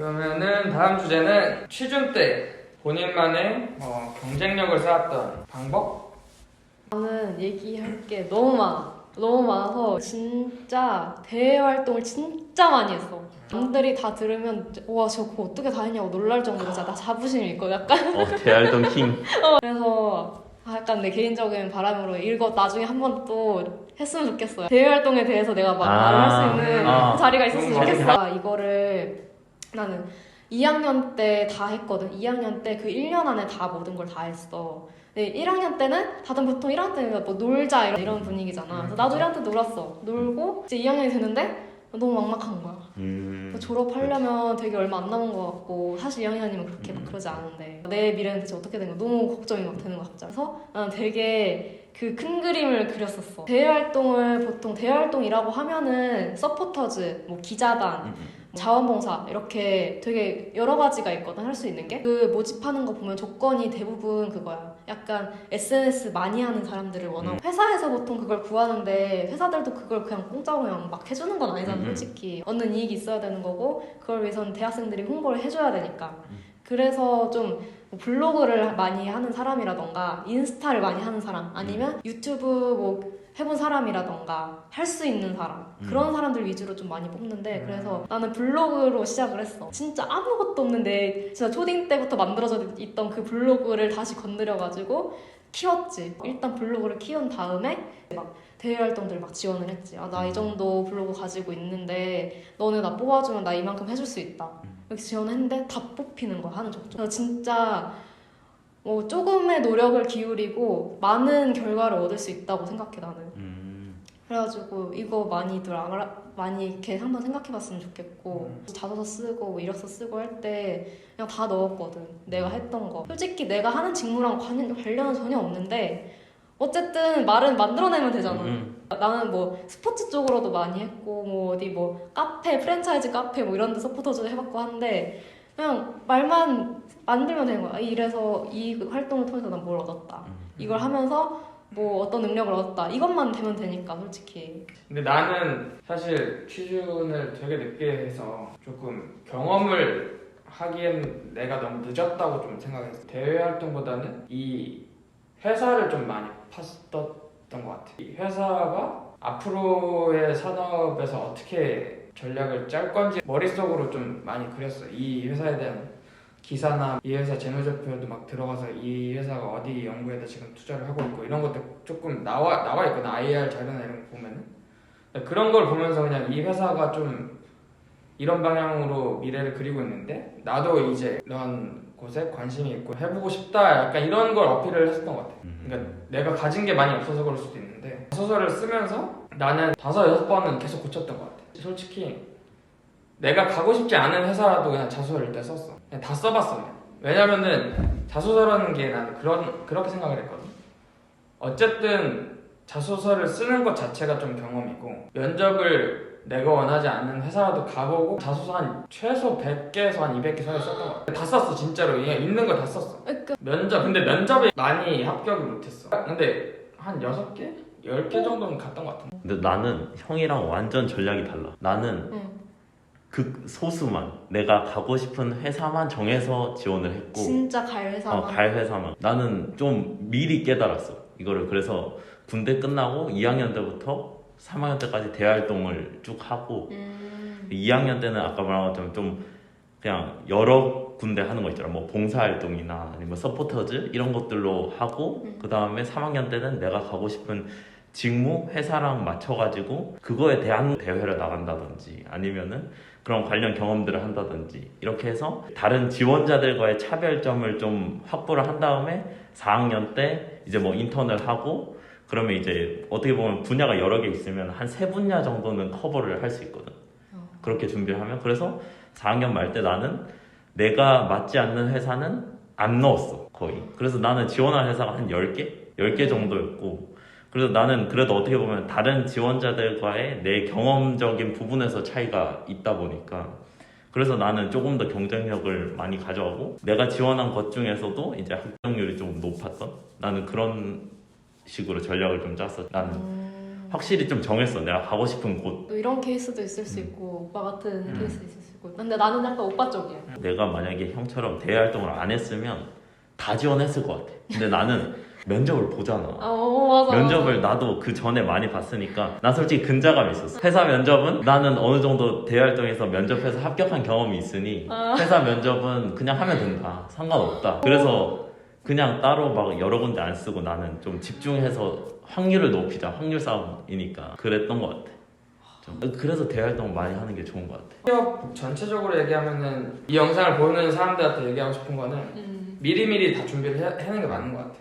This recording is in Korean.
그러면은 다음 주제는 취준 때 본인만의 어, 경쟁력을 쌓았던 방법? 나는 얘기할 게 너무 많아. 너무 많아서 진짜 대외 활동을 진짜 많이 했어. 남들이 다 들으면 와 저거 어떻게 다 했냐고 놀랄 정도로 진짜 나 자부심이 있고 약간 어, 대활동 킹. 그래서 아, 약간 내 개인적인 바람으로 이거 나중에 한 번 또 했으면 좋겠어요. 대외 활동에 대해서 내가 막 아, 말을 할 수 있는 아. 자리가 있었으면 좋겠어. 아, 이거를 나는 2학년 때 다 했거든. 2학년 때 그 1년 안에 다 모든 걸 다 했어. 근데 1학년 때는 다들 보통 1학년 때는 뭐 놀자 이런, 이런 분위기잖아. 그래서 나도 1학년 때 놀았어. 놀고 이제 2학년이 됐는데 너무 막막한 거야. 음. 졸업하려면 되게 얼마 안 남은 것 같고 사실 2학년이면 그렇게 막 그러지 않은데 내 미래는 대체 어떻게 되는 거 너무 걱정이 막 되는 거 갑자기 그래서 나는 되게 그 큰 그림을 그렸었어 대외 활동을 보통 대외 활동이라고 하면은 서포터즈 뭐 기자단 음, 음. 자원봉사 이렇게 되게 여러 가지가 있거든 할 수 있는 게 그 모집하는 거 보면 조건이 대부분 그거야 약간 SNS 많이 하는 사람들을 원하고 음. 회사에서 보통 그걸 구하는데 회사들도 그걸 그냥 공짜로 그냥 막 해주는 건 아니잖아 음. 솔직히 얻는 이익이 있어야 되는 거고 그걸 위해서는 대학생들이 홍보를 해줘야 되니까 음. 그래서 좀뭐 블로그를 많이 하는 사람이라던가 인스타를 많이 하는 사람 아니면 유튜브 뭐 해본 사람이라던가 할 수 있는 사람 그런 사람들 위주로 좀 많이 뽑는데 음. 그래서 나는 블로그로 시작을 했어. 진짜 아무것도 없는데 진짜 초딩 때부터 만들어져 있던 그 블로그를 다시 건드려가지고 키웠지. 일단 블로그를 키운 다음에 막 대외 활동들 막 지원을 했지. 아 나 이 정도 블로그 가지고 있는데 너네 나 뽑아주면 나 이만큼 해줄 수 있다. 이렇게 지원했는데 다 뽑히는 거야 하는 족족 진짜 뭐 조금의 노력을 기울이고 많은 결과를 얻을 수 있다고 생각해 나는. 음. 그래가지고 이거 많이들 알아, 많이 이렇게 한번 생각해봤으면 좋겠고 자소서 쓰고 뭐 이력서 쓰고 할 때 그냥 다 넣었거든 내가 했던 거. 솔직히 내가 하는 직무랑 관련, 관련은 전혀 없는데 어쨌든 말은 만들어내면 되잖아. 음. 나는 뭐 스포츠 쪽으로도 많이 했고 뭐 어디 뭐 카페 프랜차이즈 카페 뭐 이런 데 서 포터도 해봤고 하는데 그냥 말만 만들면 되는 거야 이래서 이 활동을 통해서 난 뭘 얻었다 음. 이걸 하면서 뭐 어떤 능력을 얻었다 이것만 되면 되니까 솔직히 근데 나는 사실 취준을 되게 늦게 해서 조금 경험을 하기엔 내가 너무 늦었다고 좀 생각했어. 대외 활동보다는 이 회사를 좀 많이 팠었던 것 같아. 이 회사가 앞으로의 산업에서 어떻게 전략을 짤 건지 머릿속으로 좀 많이 그렸어. 이 회사에 대한 기사나 이 회사 재무제표도 막 들어가서 이 회사가 어디 연구에다 지금 투자를 하고 있고 이런 것도 조금 나와 나와 있거든 IR 자료나 이런 거 보면은 그런 걸 보면서 그냥 이 회사가 좀 이런 방향으로 미래를 그리고 있는데 나도 이제 이런 곳에 관심이 있고 해보고 싶다 약간 이런 걸 어필을 했었던 것 같아. 음. 그러니까 내가 가진 게 많이 없어서 그럴 수도 있는데 소설을 쓰면서 나는 다섯 여섯 번은 계속 고쳤던 것 같아. 솔직히 내가 가고 싶지 않은 회사라도 그냥 자소서를 일단 썼어. 그냥 다 써봤어. 그냥. 왜냐면은 자소서라는 게 나는 그런 그렇게 생각을 했거든. 어쨌든 자소서를 쓰는 것 자체가 좀 경험이고 면접을 내가 원하지 않는 회사라도 가보고 자소서 한 최소 100개에서 한 200개 사이 썼던 것 같아. 다 썼어 진짜로 그냥 있는 거 다 썼어. 그러니까 면접 근데 면접에 많이 합격을 못했어 근데 한 6개? 10개 정도는 갔던 것 같은데 근데 나는 형이랑 완전 전략이 달라. 나는 응. 그 소수만 내가 가고 싶은 회사만 정해서 지원을 했고 진짜 갈 회사만 어, 갈 회사만. 나는 좀 미리 깨달았어. 이거를 그래서 군대 끝나고 2학년 때부터 3학년 때까지 대활동을 쭉 하고 음. 2학년 때는 아까 말한 것처럼 좀 그냥 여러 군데 하는 거 있잖아. 뭐 봉사활동이나 아니면 서포터즈 이런 것들로 하고 음. 그 다음에 3학년 때는 내가 가고 싶은 직무 회사랑 맞춰가지고 그거에 대한 대회를 나간다든지 아니면은 그런 관련 경험들을 한다든지 이렇게 해서 다른 지원자들과의 차별점을 좀 확보를 한 다음에 4학년 때 이제 뭐 인턴을 하고 그러면 이제 어떻게 보면 분야가 여러 개 있으면 한 세 분야 정도는 커버를 할 수 있거든. 어. 그렇게 준비를 하면 그래서 4학년 말 때 나는 내가 맞지 않는 회사는 안 넣었어 거의 그래서 나는 지원한 회사가 한 10개? 10개 정도였고 그래서 나는 그래도 어떻게 보면 다른 지원자들과의 내 경험적인 부분에서 차이가 있다 보니까 그래서 나는 조금 더 경쟁력을 많이 가져가고 내가 지원한 것 중에서도 이제 합격률이 좀 높았던 나는 그런 식으로 전략을 좀 짰어 나는 음. 확실히 좀 정했어 내가 가고 싶은 곳 또 이런 케이스도 있을 수 음. 있고 오빠 같은 음. 케이스 있을 수 있고 근데 나는 약간 오빠 쪽이야 내가 만약에 형처럼 대외 활동을 안 했으면 다 지원했을 것 같아. 근데 나는 면접을 보잖아. 어 맞아 면접을 나도 그 전에 많이 봤으니까 나 솔직히 근자감이 있었어. 회사 면접은 나는 어느 정도 대외 활동에서 면접해서 합격한 경험이 있으니 아. 회사 면접은 그냥 하면 된다. 상관없다. 그래서 그냥 따로 막 여러 군데 안 쓰고 나는 좀 집중해서 확률을 높이자. 확률 싸움이니까 그랬던 것 같아. 좀. 그래서 대외 활동 많이 하는 게 좋은 것 같아. 취업 전체적으로 얘기하면은 이 영상을 보는 사람들한테 얘기하고 싶은 거는 음. 미리미리 다 준비를 해, 하는 게 맞는 것 같아.